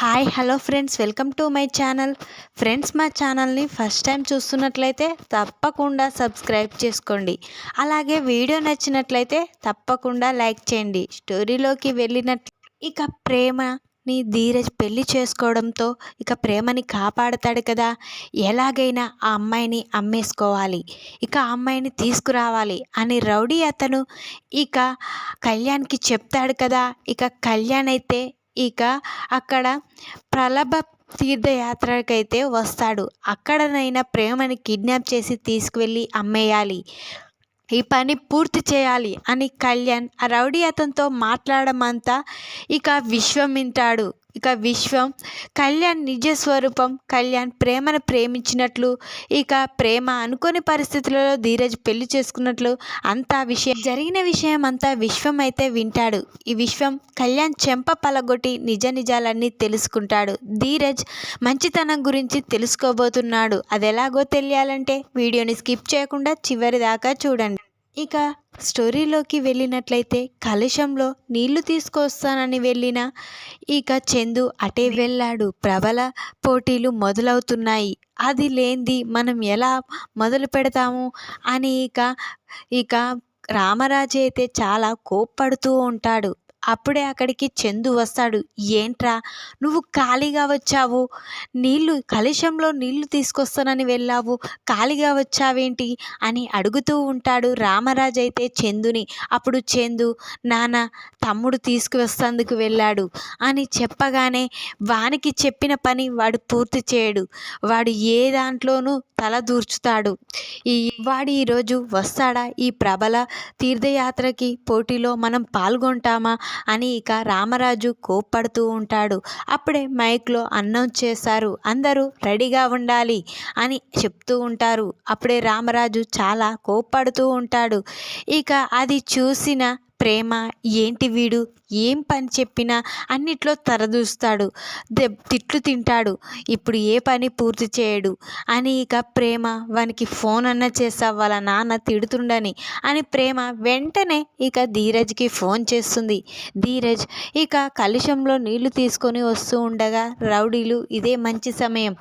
Hi hello friends welcome to my channel. Friends మా ఛానల్ని first time చూస్తున్నట్లయితే తప్పకుండా సబ్స్క్రైబ్ చేసుకోండి. అలాగే వీడియో నచ్చినట్లయితే తప్పకుండా లైక్ చేయండి. స్టోరీలోకి వెళ్ళినట్లు ఇక ప్రేమని ధీరజ్ పెళ్ళి చేసుకోవడంతో ఇక ప్రేమని కాపాడతాడు కదా. ఎలాగైనా ఆ అమ్మాయిని అమ్మేసుకోవాలి. ఇక ఆ అమ్మాయిని తీసుకురావాలి అని రౌడీ అతను ఇక కళ్యాణ్కి చెప్తాడు కదా. ఇక కళ్యాణ్ అయితే ఇక అక్కడ ప్రలభ తీర్థయాత్రకైతే వస్తాడు. అక్కడనైనా ప్రేమని కిడ్నాప్ చేసి తీసుకువెళ్ళి అమ్మేయాలి. ఈ పని పూర్తి చేయాలి అని కళ్యాణ్ ఆ రౌడీ అతనితో మాట్లాడమంతా ఇక విశ్వం వింటాడు. ఇక విశ్వం కళ్యాణ్ నిజ స్వరూపం. కళ్యాణ్ ప్రేమను ప్రేమించినట్లు ఇక ప్రేమ అనుకోని పరిస్థితులలో ధీరజ్ పెళ్ళి చేసుకున్నట్లు అంతా విషయం. జరిగిన విషయం అంతా విశ్వం అయితే వింటాడు. ఈ విశ్వం కళ్యాణ్ చెంప పలగొట్టి నిజ నిజాలన్నీ తెలుసుకుంటాడు. ధీరజ్ మంచితనం గురించి తెలుసుకోబోతున్నాడు. అది ఎలాగో తెలియాలంటే వీడియోని స్కిప్ చేయకుండా చివరి దాకా చూడండి. ఇక స్టోరీలోకి వెళ్ళినట్లయితే కలుషంలో నీళ్ళు తీసుకొస్తానని వెళ్ళిన ఇక చందు అటే వెళ్ళాడు. ప్రబల పోటీలు మొదలవుతున్నాయి. అది లేనిది మనం ఎలా మొదలు పెడతాము? అని ఇక ఇక రామరాజు అయితే చాలా కోప్పడుతూ ఉంటాడు. అప్పుడే అక్కడికి చందు వస్తాడు. ఏంట్రా? నువ్వు ఖాళీగా వచ్చావు? నీళ్ళు కలుషంలో నీళ్ళు తీసుకొస్తానని వెళ్ళావు. ఖాళీగా వచ్చావేంటి? అని అడుగుతూ ఉంటాడు రామరాజు అయితే చందుని. అప్పుడు చందు నాన్న తమ్ముడు తీసుకువస్తందుకు వెళ్ళాడు అని చెప్పగానే వానికి చెప్పిన పని వాడు పూర్తి చేయడు. వాడు ఏ దాంట్లోనూ తల దూర్చుతాడు. ఈ వాడు ఈరోజు వస్తాడా? ఈ ప్రబల తీర్థయాత్రకి పోటీలో మనం పాల్గొంటామా? అని ఇక రామరాజు కోప్పడుతూ ఉంటాడు. అప్పుడే మైక్లో అనౌన్స్ చేశారు. అందరూ రెడీగా ఉండాలి అని చెప్తూ ఉంటారు. అప్పుడే రామరాజు చాలా కోప్పడుతూ ఉంటాడు. ఇక అది చూసిన ప్రేమ ఏంటి వీడు? ఏం పని చెప్పినా అన్నిట్లో తరదూస్తాడు తిట్లు తింటాడు. ఇప్పుడు ఏ పని పూర్తి చేయడు. అని ఇక ప్రేమ వానికి ఫోన్ అన్న చేస్తా వాళ్ళ నాన్న తిడుతుండని అని ప్రేమ వెంటనే ఇక ధీరజ్కి ఫోన్ చేస్తుంది. ధీరజ్ ఇక కలుషంలో నీళ్ళు తీసుకొని వస్తూ ఉండగా రౌడీలు ఇదే మంచి సమయం.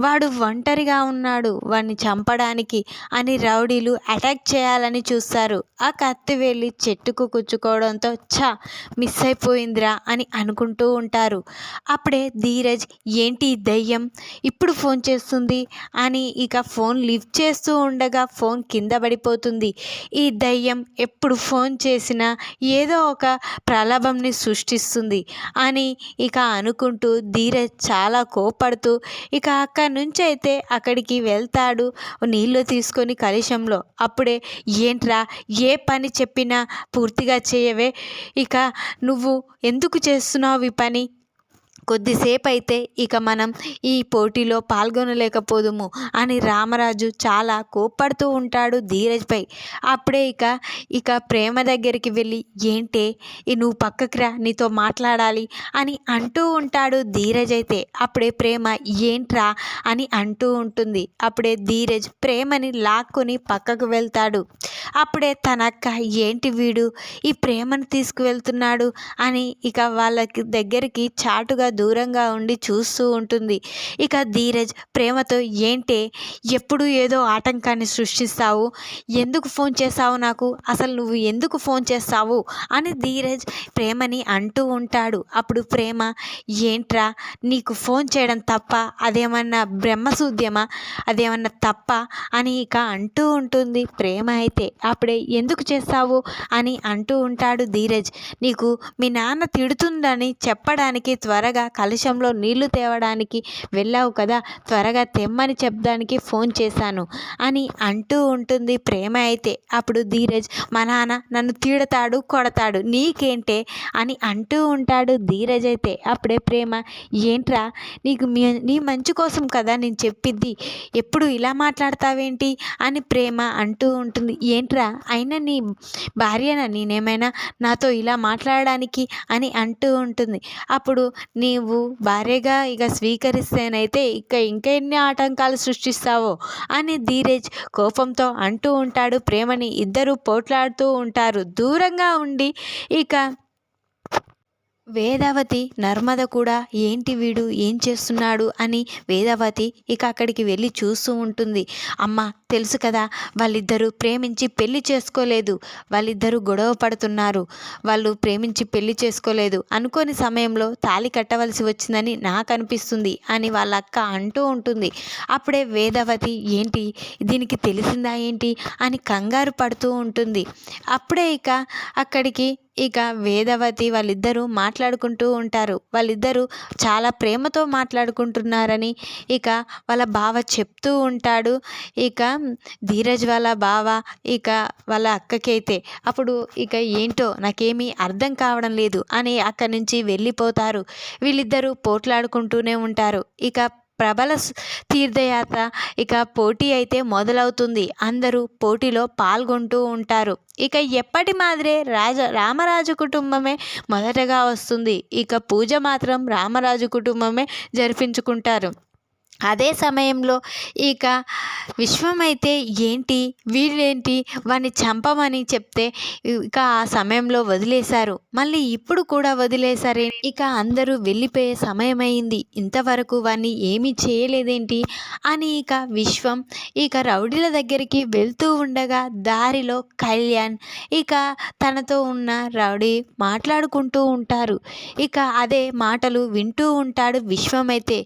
వాడు ఒంటరిగా ఉన్నాడు. వాడిని చంపడానికి అని రౌడీలు అటాక్ చేయాలని చూస్తారు. ఆ కత్తి వెళ్ళి చెట్టుకు కూర్చుకోవడంతో ఛా మిస్ అయిపోయిందిరా అని అనుకుంటూ ఉంటారు. అప్పుడే ధీరజ్ ఏంటి దయ్యం? ఇప్పుడు ఫోన్ చేస్తుంది? అని ఇక ఫోన్ లిఫ్ట్ చేస్తూ ఉండగా ఫోన్ కింద పడిపోతుంది. ఈ దయ్యం ఎప్పుడు ఫోన్ చేసినా ఏదో ఒక ప్రలాభంని సృష్టిస్తుంది అని ఇక అనుకుంటూ ధీరజ్ చాలా కోపడుతూ ఇక అక్కడి నుంచి అయితే అక్కడికి వెళ్తాడు నీళ్ళు తీసుకొని కలుషంలో. అప్పుడే ఏంట్రా? ఏ పని చెప్పినా పూర్తిగా చేయవే? ఇక నువ్వు ఎందుకు చేస్తున్నావు ఈ పని? కొద్దిసేపు అయితే ఇక మనం ఈ పోటీలో పాల్గొనలేకపోదుము అని రామరాజు చాలా కోప్పడుతూ ఉంటాడు ధీరజ్పై. అప్పుడే ఇక ఇక ప్రేమ దగ్గరికి వెళ్ళి ఏంటే? ఈ నువ్వు పక్కకి రా నీతో మాట్లాడాలి అని అంటూ ఉంటాడు ధీరజ్ అయితే. అప్పుడే ప్రేమ ఏంట్రా? అని అంటూ ఉంటుంది. అప్పుడే ధీరజ్ ప్రేమని లాక్కొని పక్కకు వెళ్తాడు. అప్పుడే తన అక్క ఏంటి వీడు? ఈ ప్రేమను తీసుకువెళ్తున్నాడు అని ఇక వాళ్ళకి దగ్గరికి చాటుగా దూరంగా ఉండి చూస్తూ ఉంటుంది. ఇక ధీరజ్ ప్రేమతో ఏంటే ఎప్పుడు ఏదో ఆటంకాన్ని సృష్టిస్తావు? ఎందుకు ఫోన్ చేస్తావు నాకు? అసలు నువ్వు ఎందుకు ఫోన్ చేస్తావు? అని ధీరజ్ ప్రేమని అంటూ ఉంటాడు. అప్పుడు ప్రేమ ఏంట్రా నీకు ఫోన్ చేయడం తప్ప అదేమన్నా బ్రహ్మశూద్యమా అదేమన్నా తప్ప? అని ఇక అంటూ ఉంటుంది ప్రేమ అయితే. అప్పుడే ఎందుకు చేస్తావు? అని అంటూ ఉంటాడు ధీరజ్. నీకు మీ నాన్న తిడుతుందని చెప్పడానికి త్వరగా కలుషంలో నీళ్ళు తేవడానికి వెళ్ళావు కదా త్వరగా తెమ్మని చెప్పడానికి ఫోన్ చేశాను అని అంటూ ఉంటుంది ప్రేమ అయితే. అప్పుడు ధీరజ్ మా నాన్న నన్ను తీడతాడు కొడతాడు నీకేంటే? అని అంటూ ఉంటాడు ధీరజ్ అయితే. అప్పుడే ప్రేమ ఏంట్రా నీకు మీ నీ మంచి కోసం కదా నేను చెప్పిద్ది ఎప్పుడు ఇలా మాట్లాడతావేంటి? అని ప్రేమ అంటూ ఉంటుంది. ఏంట్రా అయినా నీ భార్యన? నేనేమైనా నాతో ఇలా మాట్లాడడానికి? అని అంటూ ఉంటుంది. అప్పుడు నీ నీవు భార్యగా ఇక స్వీకరిస్తేనైతే ఇక ఇంకెన్ని ఆటంకాలు సృష్టిస్తావో అని ధీరేజ్ కోపంతో అంటూ ఉంటాడు. ప్రేమని ఇద్దరు పోట్లాడుతూ ఉంటారు. దూరంగా ఉండి ఇక వేదావతి నర్మద కూడా ఏంటి వీడు? ఏం చేస్తున్నాడు? అని వేదావతి ఇక అక్కడికి వెళ్ళి చూస్తూ ఉంటుంది. అమ్మ తెలుసు కదా వాళ్ళిద్దరూ ప్రేమించి పెళ్ళి చేసుకోలేదు. వాళ్ళిద్దరూ గొడవ పడుతున్నారు. వాళ్ళు ప్రేమించి పెళ్ళి చేసుకోలేదు. అనుకోని సమయంలో తాళి కట్టవలసి వచ్చిందని నాకు అనిపిస్తుంది అని వాళ్ళ అక్క అంటూ ఉంటుంది. అప్పుడే వేదవతి ఏంటి? దీనికి తెలిసిందా ఏంటి? అని కంగారు పడుతూ ఉంటుంది. అప్పుడే ఇక అక్కడికి ఇక వేదవతి వాళ్ళిద్దరూ మాట్లాడుకుంటూ ఉంటారు. వాళ్ళిద్దరూ చాలా ప్రేమతో మాట్లాడుకుంటున్నారని ఇక వాళ్ళ బావ చెప్తూ ఉంటాడు. ఇక ధీరజ్ వాళ్ళ బావ ఇక వాళ్ళ అక్కకైతే అప్పుడు ఇక ఏంటో నాకేమీ అర్థం కావడం లేదు అని అక్కడి నుంచి వెళ్ళిపోతారు. వీళ్ళిద్దరూ పోట్లాడుకుంటూనే ఉంటారు. ఇక ప్రబల తీర్థయాత్ర ఇక పోటీ అయితే మొదలవుతుంది. అందరూ పోటీలో పాల్గొంటూ ఉంటారు. ఇక ఎప్పటి మాదిరే రాజ రామరాజు కుటుంబమే మొదటగా వస్తుంది. ఇక పూజ మాత్రం రామరాజు కుటుంబమే జరిపించుకుంటారు. అదే సమయంలో ఇక విశ్వమైతే ఏంటి? వీళ్ళేంటి? వాడిని చంపమని చెప్తే ఇక ఆ సమయంలో వదిలేశారు. మళ్ళీ ఇప్పుడు కూడా వదిలేశారే. ఇక అందరూ వెళ్ళిపోయే సమయమైంది. ఇంతవరకు వాడిని ఏమీ చేయలేదేంటి? అని ఇక విశ్వం ఇక రౌడీల దగ్గరికి వెళ్తూ ఉండగా దారిలో కళ్యాణ్ ఇక తనతో ఉన్న రౌడీ మాట్లాడుకుంటూ ఉంటారు. ఇక అదే మాటలు వింటూ ఉంటాడు విశ్వమైతే.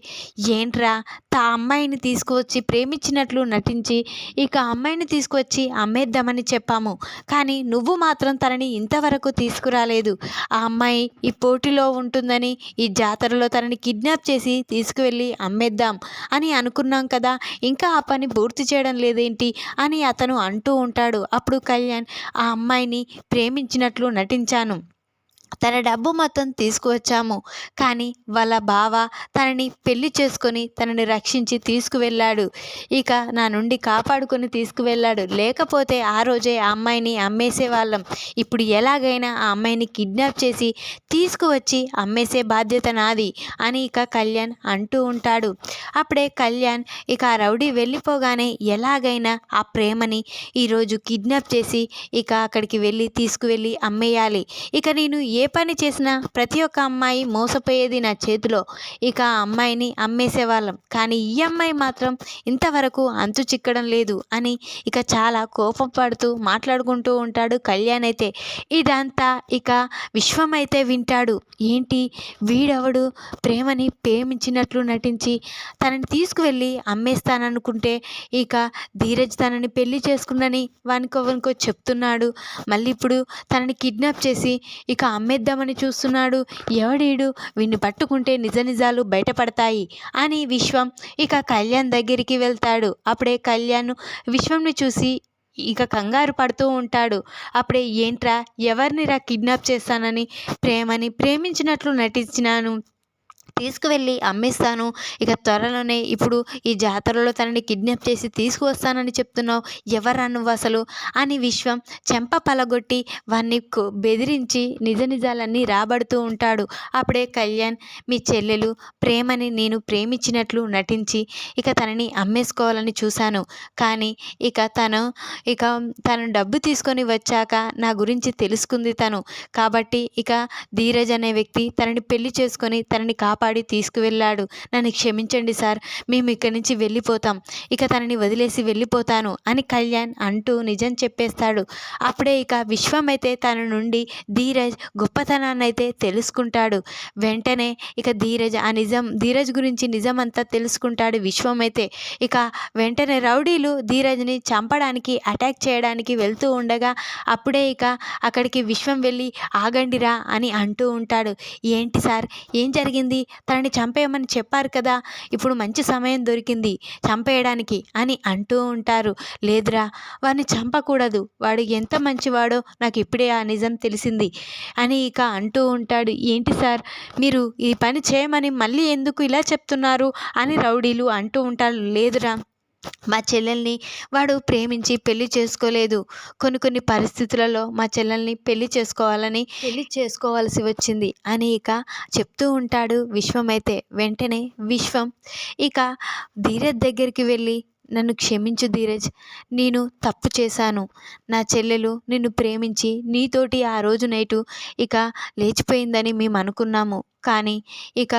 ఏంట్రా తా అమ్మాయిని తీసుకువచ్చి ప్రేమించినట్లు నటించి ఇక అమ్మాయిని తీసుకువచ్చి అమ్మేద్దామని చెప్పాము. కానీ నువ్వు మాత్రం తనని ఇంతవరకు తీసుకురాలేదు. ఆ అమ్మాయి ఈ పోటీలో ఉంటుందని ఈ జాతరలో తనని కిడ్నాప్ చేసి తీసుకువెళ్ళి అమ్మేద్దాం అని అనుకున్నాం కదా. ఇంకా ఆ పని పూర్తి చేయడం లేదేంటి అని అతను అంటూ ఉంటాడు. అప్పుడు కళ్యాణ్ ఆ అమ్మాయిని ప్రేమించినట్లు నటించాను. తన డబ్బు మొత్తం తీసుకువచ్చాము. కానీ వాళ్ళ బావ తనని పెళ్ళి చేసుకొని తనని రక్షించి తీసుకువెళ్ళాడు. ఇక నా నుండి కాపాడుకొని తీసుకువెళ్ళాడు. లేకపోతే ఆ రోజే ఆ అమ్మాయిని అమ్మేసేవాళ్ళం. ఇప్పుడు ఎలాగైనా ఆ అమ్మాయిని కిడ్నాప్ చేసి తీసుకువచ్చి అమ్మేసే బాధ్యత నాది అని ఇక కళ్యాణ్ అంటూ ఉంటాడు. అప్పుడే కళ్యాణ్ ఇక ఆ రౌడీ వెళ్ళిపోగానే ఎలాగైనా ఆ ప్రేమని ఈరోజు కిడ్నాప్ చేసి ఇక అక్కడికి వెళ్ళి తీసుకువెళ్ళి అమ్మేయాలి. ఇక నేను ఏ పని చేసినా ప్రతి ఒక్క అమ్మాయి మోసపోయేది నా చేతిలో. ఇక ఆ అమ్మాయిని అమ్మేసేవాళ్ళం. కానీ ఈ అమ్మాయి మాత్రం ఇంతవరకు అంతు చిక్కడం లేదు అని ఇక చాలా కోపం పడుతూ మాట్లాడుకుంటూ ఉంటాడు కళ్యాణ్ అయితే. ఇదంతా ఇక విశ్వం అయితే వింటాడు. ఏంటి? వీడెవడు? ప్రేమని ప్రేమించినట్లు నటించి తనని తీసుకువెళ్ళి అమ్మేస్తాననుకుంటే ఇక ధీరజ్ తనని పెళ్ళి చేసుకుందని వానికో చెప్తున్నాడు. మళ్ళీ ఇప్పుడు తనని కిడ్నాప్ చేసి ఇక అమ్మేద్దామని చూస్తున్నాడు. ఎవడీడు? వీణ్ణి పట్టుకుంటే నిజ నిజాలు బయటపడతాయి అని విశ్వం ఇక కళ్యాణ్ దగ్గరికి వెళ్తాడు. అప్పుడే కళ్యాణ్ విశ్వంని చూసి ఇక కంగారు పడుతూ ఉంటాడు. అప్పుడే ఏంట్రా? ఎవరినిరా కిడ్నాప్ చేస్తానని ప్రేమని ప్రేమించినట్లు నటించినాను. తీసుకువెళ్ళి అమ్మేస్తాను. ఇక త్వరలోనే ఇప్పుడు ఈ జాతరలో తనని కిడ్నాప్ చేసి తీసుకువస్తానని చెప్తున్నావు. ఎవరా నువ్వు అసలు? అని విశ్వం చెంప పలగొట్టి వాన్ని బెదిరించి నిజ నిజాలన్నీ రాబడుతూ ఉంటాడు. అప్పుడే కళ్యాణ్ మీ చెల్లెలు ప్రేమని నేను ప్రేమించినట్లు నటించి ఇక తనని అమ్మేసుకోవాలని చూశాను. కానీ ఇక తను ఇక తను డబ్బు తీసుకొని వచ్చాక నా గురించి తెలుసుకుంది తను. కాబట్టి ఇక ధీరజ్ అనే వ్యక్తి తనని పెళ్ళి చేసుకొని తనని కాపాడు తీసుకువెళ్ళాడు. నన్ను క్షమించండి సార్. మేము ఇక్కడి నుంచి వెళ్ళిపోతాం. ఇక తనని వదిలేసి వెళ్ళిపోతాను అని కళ్యాణ్ అంటూ నిజం చెప్పేస్తాడు. అప్పుడే ఇక విశ్వం అయితే తన నుండి ధీరజ్ గొప్పతనాన్ని అయితే తెలుసుకుంటాడు. వెంటనే ఇక ధీరజ్ ఆ నిజం ధీరజ్ గురించి నిజం అంతా తెలుసుకుంటాడు విశ్వం అయితే. ఇక వెంటనే రౌడీలు ధీరజ్ని చంపడానికి అటాక్ చేయడానికి వెళ్తూ ఉండగా అప్పుడే ఇక అక్కడికి విశ్వం వెళ్ళి ఆగండిరా అని అంటూ ఉంటాడు. ఏంటి సార్? ఏం జరిగింది? తనని చంపేయమని చెప్పారు కదా ఇప్పుడు మంచి సమయం దొరికింది చంపేయడానికి అని అంటూ ఉంటారు. లేదురా వాడిని చంపకూడదు. వాడు ఎంత మంచివాడో నాకు ఇప్పుడే ఆ నిజం తెలిసింది అని ఇక అంటూ ఉంటాడు. ఏంటి సార్ మీరు ఈ పని చేయమని మళ్ళీ ఎందుకు ఇలా చెప్తున్నారు అని రౌడీలు అంటూ ఉంటారు. లేదురా. మా చెల్లెల్ని వాడు ప్రేమించి పెళ్ళి చేసుకోలేదు. కొన్ని కొన్ని పరిస్థితులలో మా చెల్లెల్ని పెళ్ళి చేసుకోవాలని పెళ్ళి చేసుకోవాల్సి వచ్చింది. అని ఇక చెప్తూ ఉంటాడు విశ్వం అయితే. వెంటనే విశ్వం ఇక ధీరజ్ దగ్గరికి వెళ్ళి నన్ను క్షమించు ధీరజ్ నేను తప్పు చేశాను. నా చెల్లెలు నిన్ను ప్రేమించి నీతోటి ఆ రోజు నైటు ఇక లేచిపోయిందని మేము అనుకున్నాము కానీ ఇక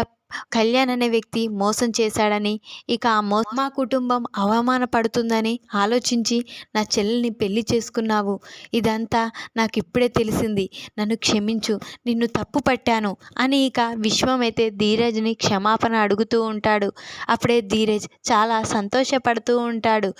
కళ్యాణ్ అనే వ్యక్తి మోసం చేశాడని ఇక ఆ మో మా కుటుంబం అవమానపడుతుందని ఆలోచించి నా చెల్లెల్ని పెళ్ళి చేసుకున్నావు. ఇదంతా నాకు ఇప్పుడే తెలిసింది. నన్ను క్షమించు. నిన్ను తప్పు పట్టాను. అని ఇక విశ్వమైతే ధీరజ్ని క్షమాపణ అడుగుతూ ఉంటాడు. అప్పుడే ధీరజ్ చాలా సంతోషపడుతూ ఉంటాడు.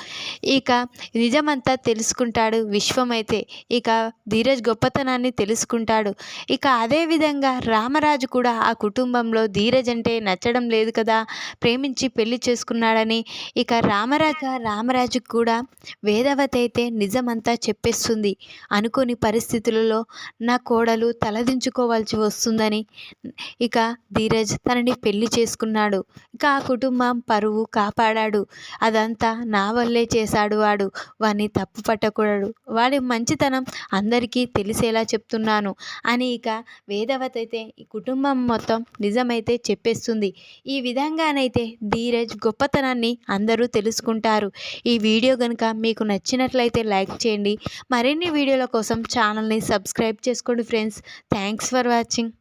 ఇక నిజమంతా తెలుసుకుంటాడు విశ్వం అయితే. ఇక ధీరజ్ గొప్పతనాన్ని తెలుసుకుంటాడు. ఇక అదేవిధంగా రామరాజు కూడా ఆ కుటుంబంలో ధీరజ్ అంటే నచ్చడం లేదు కదా. ప్రేమించి పెళ్ళి చేసుకున్నాడని ఇక రామరాజ రామరాజుకు కూడా వేదవతి అయితే నిజమంతా చెప్పేస్తుంది. అనుకోని పరిస్థితులలో నా కోడలు తలదించుకోవాల్సి వస్తుందని ఇక ధీరజ్ తనని పెళ్ళి చేసుకున్నాడు. ఇక ఆ కుటుంబం పరువు కాపాడాడు. అదంతా నా వల్లే చేశాడు వాడు. వాడిని తప్పు పట్టకూడదు. వాడి మంచితనం అందరికీ తెలిసేలా చెప్తున్నాను అని ఇక వేదవతి అయితే ఈ కుటుంబం మొత్తం నిజమైతే చెప్పేస్తుంది. ఈ విధంగానైతే ధీరజ్ గొప్పతనాన్ని అందరూ తెలుసుకుంటారు. ఈ వీడియో కనుక మీకు నచ్చినట్లయితే లైక్ చేయండి. మరిన్ని వీడియోల కోసం ఛానల్ని సబ్స్క్రైబ్ చేసుకోండి ఫ్రెండ్స్. Thanks for watching.